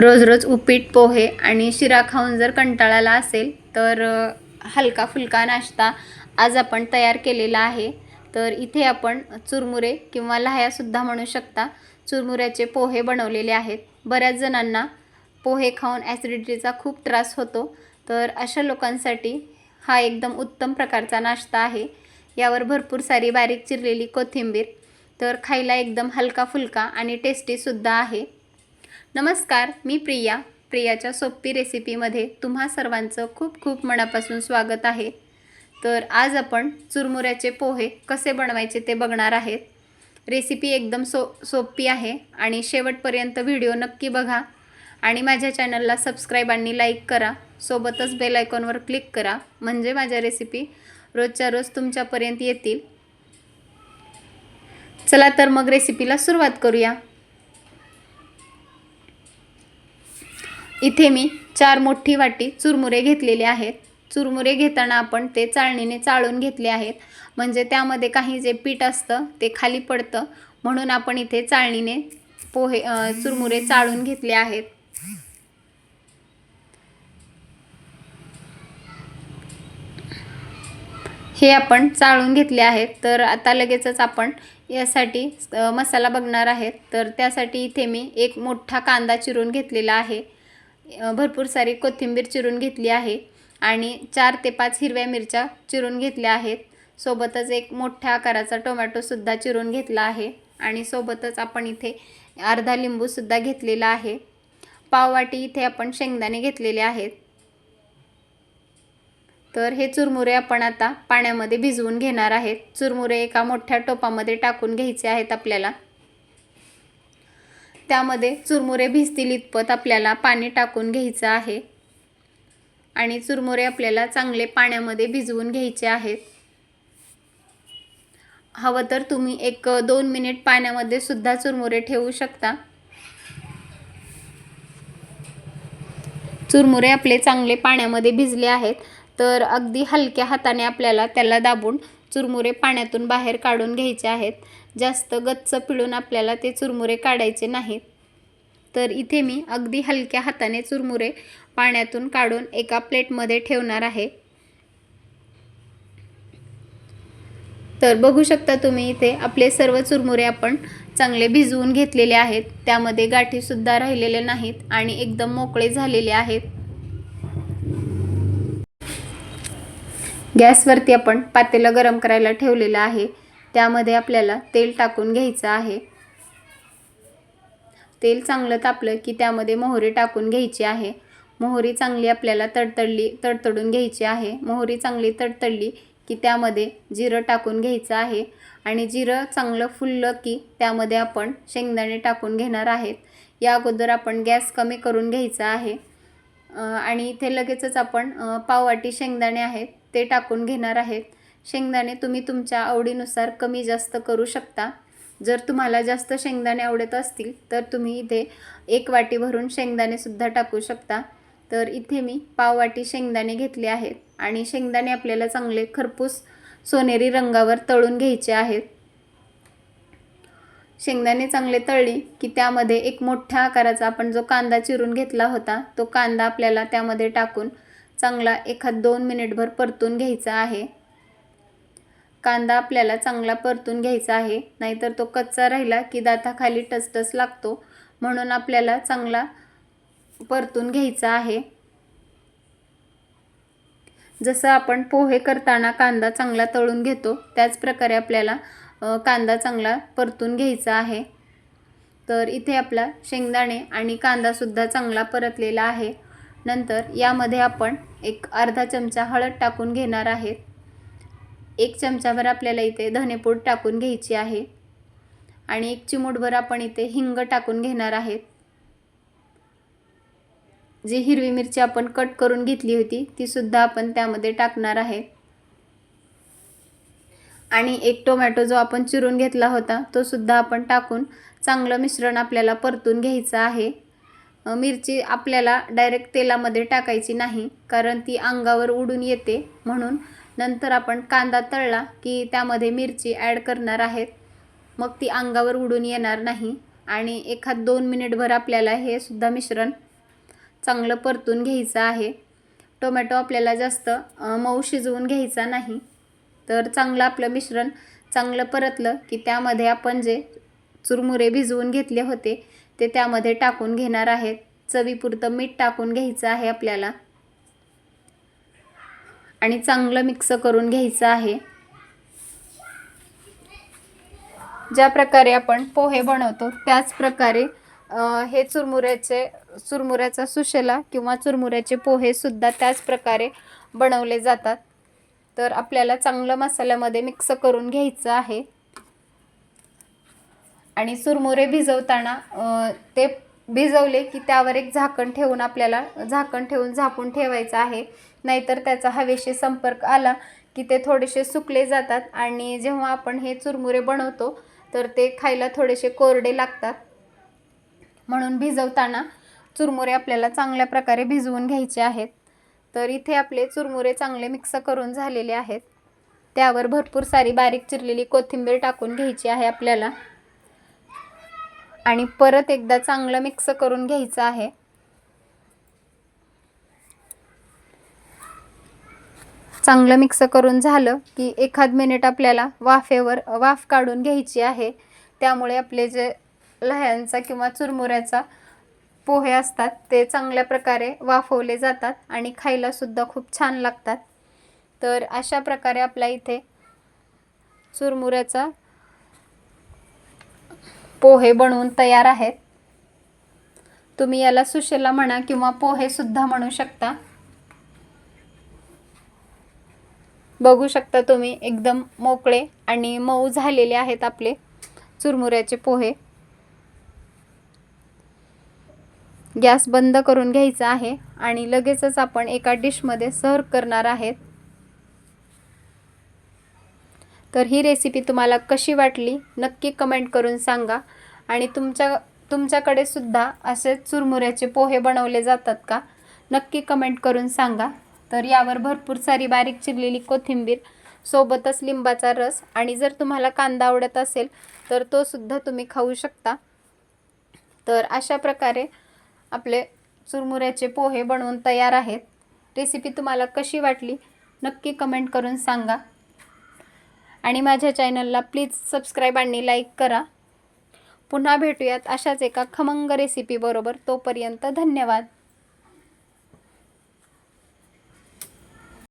रोज रोज उपीट पोहे आणि शिरा खाऊन जर कंटाळाला असेल तर हलका फुलका नाश्ता आज आपण तयार केलेला आहे. तर इथे आपण चुरमुरे किंवा लहायासुद्धा म्हणू शकता. चुरमुऱ्याचे पोहे बनवलेले आहेत. बऱ्याच जणांना पोहे खाऊन ॲसिडिटीचा खूप त्रास होतो. तर अशा लोकांसाठी हा एकदम उत्तम प्रकारचा नाश्ता आहे. यावर भरपूर सारी बारीक चिरलेली कोथिंबीर. तर खायला एकदम हलका फुलका आणि टेस्टीसुद्धा आहे. नमस्कार मी प्रिया. प्रियाच्या सोपी रेसिपीमध्ये तुम्हा सर्वांचं खूप खूप मनापासून स्वागत आहे. तर आज आपण चुरमुऱ्याचे पोहे कसे बनवायचे ते बघणार आहेत. रेसिपी एकदम सो सोपी आहे आणि शेवटपर्यंत व्हिडिओ नक्की बघा. आणि माझ्या चॅनलला सबस्क्राईब आणि लाईक करा. सोबतच बेल आयकॉनवर क्लिक करा. म्हणजे माझ्या रेसिपी रोजच्या रोज तुमच्यापर्यंत येतील. चला तर मग रेसिपीला सुरुवात करूया. इथे मी चार मोठी वाटी चुरमुरे घेतलेले आहेत. चुरमुरे घेताना आपण ते चाळणीने चाळून घेतले आहेत. म्हणजे त्यामध्ये काही जे पीठ असतं ते खाली पडतं. म्हणून आपण इथे चाळणीने पोहे चुरमुरे चाळून घेतले आहेत. हे आपण चाळून घेतले आहेत. तर आता लगेचच आपण यासाठी मसाला बघणार आहेत. तर त्यासाठी इथे मी एक मोठा कांदा चिरून घेतलेला आहे. भरपूर सारी कोथिंबीर चिरून घेतली आहे आणि चार ते पाच हिरव्या मिरच्या चिरून घेतल्या आहेत. सोबतच एक मोठ्या आकाराचा टोमॅटोसुद्धा चिरून घेतला आहे आणि सोबतच आपण इथे अर्धा लिंबूसुद्धा घेतलेला आहे. पाववाटी इथे आपण शेंगदाणे घेतलेले आहेत. तर हे चुरमुरे आपण आता पाण्यामध्ये भिजवून घेणार आहेत. चुरमुरे एका मोठ्या टोपामध्ये टाकून घ्यायचे आहेत आपल्याला. त्यामध्ये चुरमुरे भिजतील इतपत आपल्याला पाणी टाकून घ्यायचं आहे. आणि चुरमुरे आपल्याला चांगले पाण्यामध्ये भिजवून घ्यायचे आहेत. हवं तर तुम्ही एक दोन मिनिट पाण्यामध्ये सुद्धा चुरमुरे ठेवू शकता. चुरमुरे आपले चांगले पाण्यामध्ये भिजले आहेत. तर अगदी हलक्या हाताने आपल्याला त्याला दाबून चुरमुरे पाण्यातून बाहेर काढून घ्यायचे आहेत. जास्त गच्च पिळून आपल्याला ते चुरमुरे काढायचे नाहीत. तर इथे मी अगदी हलक्या हाताने चुरमुरे पाण्यातून काढून एका प्लेटमध्ये ठेवणार आहे. तर बघू शकता तुम्ही इथे आपले सर्व चुरमुरे आपण चांगले भिजवून घेतलेले आहेत. त्यामध्ये गाठीसुद्धा राहिलेले नाहीत आणि एकदम मोकळे झालेले आहेत. गॅसवरती आपण पातेलं गरम करायला ठेवलेलं आहे. त्यामध्ये आपल्याला तेल टाकून घ्यायचं आहे. तेल चांगलं तापलं की त्यामध्ये मोहरी टाकून घ्यायची आहे. मोहरी चांगली आपल्याला तडतडली तडतडून घ्यायची आहे. मोहरी चांगली तडतडली की त्यामध्ये जिरं टाकून घ्यायचं आहे. आणि जिरं चांगलं फुललं की त्यामध्ये आपण शेंगदाणे टाकून घेणार आहेत. या अगोदर आपण गॅस कमी करून घ्यायचा आहे. आणि इथे लगेचच आपण पाववाटी शेंगदाणे आहेत. ते टाकून घेणार आहेत. शेंगदाणे तुम्ही तुमच्या आवडीनुसार कमी जास्त करू शकता. जर तुम्हाला जास्त शेंगदाणे आवडत असतील तर तुम्ही इथे एक वाटी भरून शेंगदाणेसुद्धा टाकू शकता. तर इथे मी पाववाटी शेंगदाणे घेतले आहेत आणि शेंगदाणे आपल्याला चांगले खरपूस सोनेरी रंगावर तळून घ्यायचे आहेत. शेंगदाणे चांगले तळले की त्यामध्ये एक मोठ्या आकाराचा आपण जो कांदा चिरून घेतला होता तो कांदा आपल्याला त्यामध्ये टाकून चांगला एखाद दोन मिनिटभर परतून घ्यायचा आहे. कांदा आपल्याला चांगला परतून घ्यायचा आहे. नाहीतर तो कच्चा राहिला की दाताखाली टसटस लागतो. म्हणून आपल्याला चांगला परतून घ्यायचा आहे. जसं आपण पोहे करताना कांदा चांगला तळून घेतो त्याच प्रकारे आपल्याला कांदा चांगला परतून घ्यायचा आहे. तर इथे आपला शेंगदाणे आणि कांदासुद्धा चांगला परतलेला आहे. नंतर यामध्ये आपण एक अर्धा चमचा हळद टाकून घेणार आहेत एक चमचाभर आपल्याला इथे धनेपूड टाकून घ्यायची आहे. आणि एक चिमूटभर आपण इथे हिंग टाकून घेणार आहेत जी हिरवी मिरची आपण कट करून घेतली होती ती सुद्धा आपण त्यामध्ये टाकणार आहे. आणि एक टोमॅटो जो आपण चिरून घेतला होता तो सुद्धा आपण टाकून चांगलं मिश्रण आपल्याला परतून घ्यायचं आहे. मिरची आपल्याला डायरेक्ट तेलामध्ये टाकायची नाही कारण ती अंगावर उडून येते. म्हणून नंतर आपण कांदा तळला की त्यामध्ये मिरची ॲड करणार आहेत. मग ती अंगावर उडून येणार नाही आणि एखाद दोन मिनिटभर आपल्याला हे सुद्धा मिश्रण चांगलं परतून घ्यायचं आहे. टोमॅटो आपल्याला जास्त मऊ शिजवून घ्यायचा नाही. तर चांगलं आपलं मिश्रण चांगलं परतलं की त्यामध्ये आपण जे चुरमुरे भिजवून घेतले होते ते त्यामध्ये टाकून घेणार आहेत. चवीपुरतं मीठ टाकून घ्यायचं आहे आपल्याला. आणि चांगलं मिक्स करून घ्यायचं आहे. ज्या प्रकारे आपण पोहे बनवतो त्याच प्रकारे हे चुरमुऱ्याचे चुरमुऱ्याचा सुशेला किंवा चुरमुऱ्याचे पोहे सुद्धा त्याच प्रकारे बनवले जातात. तर आपल्याला चांगलं मसाल्यामध्ये मिक्स करून घ्यायचं आहे. आणि चुरमुरे भिजवताना ते भिजवले की त्यावर एक झाकण ठेवून आपल्याला झाकण ठेवून झाकून ठेवायचं आहे. नाहीतर त्याचा हवेशी संपर्क आला की ते थोडेसे सुकले जातात आणि जेव्हा आपण हे चुरमुरे बनवतो तर ते खायला थोडेसे कोरडे लागतात. म्हणून भिजवताना चुरमुरे आपल्याला चांगल्या प्रकारे भिजवून घ्यायचे आहेत. तर इथे आपले चुरमुरे चांगले मिक्स करून झालेले आहेत. त्यावर भरपूर सारी बारीक चिरलेली कोथिंबीर टाकून घ्यायची आहे आपल्याला. आणि परत एकदा चांगलं मिक्स करून घ्यायचं आहे. चांगलं मिक्स करून झालं की एखाद मिनिट आपल्याला वाफेवर वाफ काढून घ्यायची आहे. त्यामुळे आपले जे लह्यांचा किंवा चुरमुऱ्याचा पोहे असतात ते चांगल्या प्रकारे वाफवले जातात आणि खायलासुद्धा खूप छान लागतात. तर अशा प्रकारे आपल्या इथे चुरमुऱ्याचा पोहे बनवून तयार आहेत. तुम्ही याला सुशेला म्हणा किंवा पोहेसुद्धा म्हणू शकता. बघू शकता तुम्ही एकदम मोकळे आणि मऊ झालेले आहेत आपले चुरमुऱ्याचे पोहे. गॅस बंद करून घ्यायचा आहे आणि लगेचच आपण एका डिशमध्ये सर्व करणार आहेत. तर ही रेसिपी तुम्हाला कशी वाटली नक्की कमेंट करून सांगा. आणि तुमच्या तुमच्याकडे सुद्धा असे चुरमुऱ्याचे पोहे बनवले जातात का नक्की कमेंट करून सांगा. तर यावर भरपूर सारी बारीक चिरलेली कोथिंबीर सोबतच लिंबाचा रस आणि जर तुम्हाला कांदा आवडत असेल तर तो सुद्धा तुम्ही खाऊ शकता. तर अशा प्रकारे आपले चुरमुऱ्याचे पोहे बनवून तयार आहेत. रेसिपी तुम्हाला कशी वाटली नक्की कमेंट करून सांगा. आणि माझ्या चॅनलला प्लीज सबस्क्राईब आणि लाईक करा. पुन्हा भेटूयात अशाच एका खमंग रेसिपीबरोबर तोपर्यंत धन्यवाद.